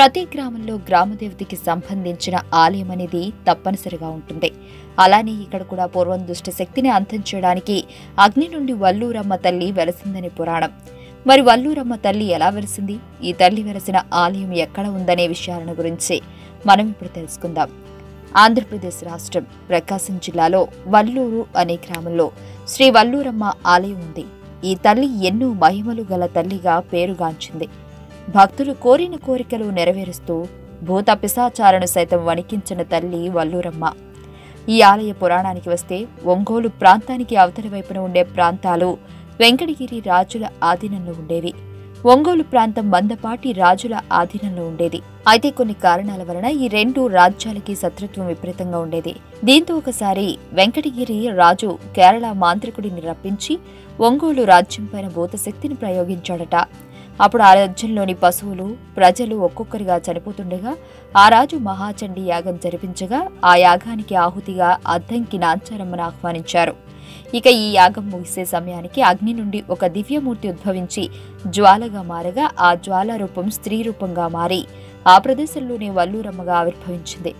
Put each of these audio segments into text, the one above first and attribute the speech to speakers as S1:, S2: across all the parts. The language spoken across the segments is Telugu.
S1: ప్రతి గ్రామంలో గ్రామదేవతకి సంబంధించిన ఆలయం అనేది తప్పనిసరిగా ఉంటుంది. అలానే ఇక్కడ కూడా పూర్వం దుష్ట శక్తిని అంతం చేయడానికి అగ్ని నుండి వల్లూరమ్మ తల్లి వెలసిందని పురాణం. మరి వల్లూరమ్మ తల్లి ఎలా వెలిసింది? ఈ తల్లి వెలసిన ఆలయం ఎక్కడ ఉందనే విషయాలను గురించి మనం ఇప్పుడు తెలుసుకుందాం. ఆంధ్రప్రదేశ్ రాష్ట్రం ప్రకాశం జిల్లాలో వల్లూరు అనే గ్రామంలో శ్రీ వల్లూరమ్మ ఆలయం ఉంది. ఈ తల్లి ఎన్నో మహిమలు గల తల్లిగా పేరుగాంచింది. భక్తులు కోరిన కోరికలు నెరవేరుస్తూ భూత పిశాచాలను సైతం వణికించిన తల్లి వల్లూరమ్మ. ఈ ఆలయ పురాణానికి వస్తే ఒంగోలు ప్రాంతానికి అవతలి వైపున ఉండే ప్రాంతాలు వెంకటగిరి రాజుల ఆధీనంలో ఉండేవి. ఒంగోలు ప్రాంతం మందపాటి రాజుల ఆధీనంలో ఉండేది. అయితే కొన్ని కారణాల వలన ఈ రెండు రాజ్యాలకి శత్రుత్వం విపరీతంగా ఉండేది. దీంతో ఒకసారి వెంకటగిరి రాజు కేరళ మాంత్రికుడిని రప్పించి ఒంగోలు రాజ్యం పైన భూతశక్తిని ప్రయోగించాడట. అప్పుడు ఆ రాజ్యంలోని పశువులు ప్రజలు ఒక్కొక్కరిగా చనిపోతుండగా ఆ రాజు మహాచండీ యాగం జరిపించగా ఆ యాగానికి ఆహుతిగా అద్దంకి నాంచారమ్మను ఆహ్వానించారు. ఇక ఈ యాగం ముగిసే సమయానికి అగ్ని నుండి ఒక దివ్యమూర్తి ఉద్భవించి జ్వాలగా మారగా ఆ జ్వాల రూపం స్త్రీ రూపంగా మారి ఆ ప్రదేశంలోనే వల్లూరమ్మగా ఆవిర్భవించింది.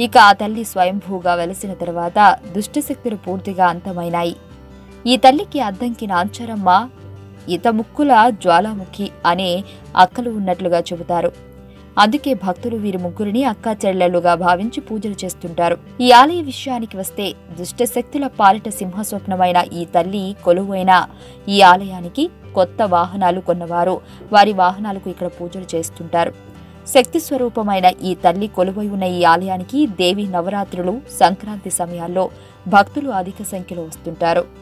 S1: ఇక ఆ తల్లి స్వయంభూగా వెలసిన తర్వాత దుష్టశక్తులు పూర్తిగా అంతమైనాయి. ఈ తల్లికి అద్దంకి నాంచారమ్మ ఇత ముక్కుల జ్వాలాముఖి అనే అక్కలు ఉన్నట్లుగా చెబుతారు. అందుకే భక్తులు వీరి ముగ్గురిని అక్కా చెల్లెళ్ళుగా భావించి పూజలు చేస్తుంటారు. ఈ ఆలయ విషయానికి వస్తే దుష్ట శక్తుల పాలిట సింహస్వప్నమైన ఈ తల్లి కొలువైన ఈ ఆలయానికి కొత్త వాహనాలు కొన్నవారు. వారి వాహనాలకు ఇక్కడ పూజలు చేస్తుంటారు. శక్తి స్వరూపమైన ఈ తల్లి కొలువై ఉన్న ఈ ఆలయానికి దేవి నవరాత్రులు సంక్రాంతి సమయాల్లో భక్తులు అధిక సంఖ్యలో వస్తుంటారు.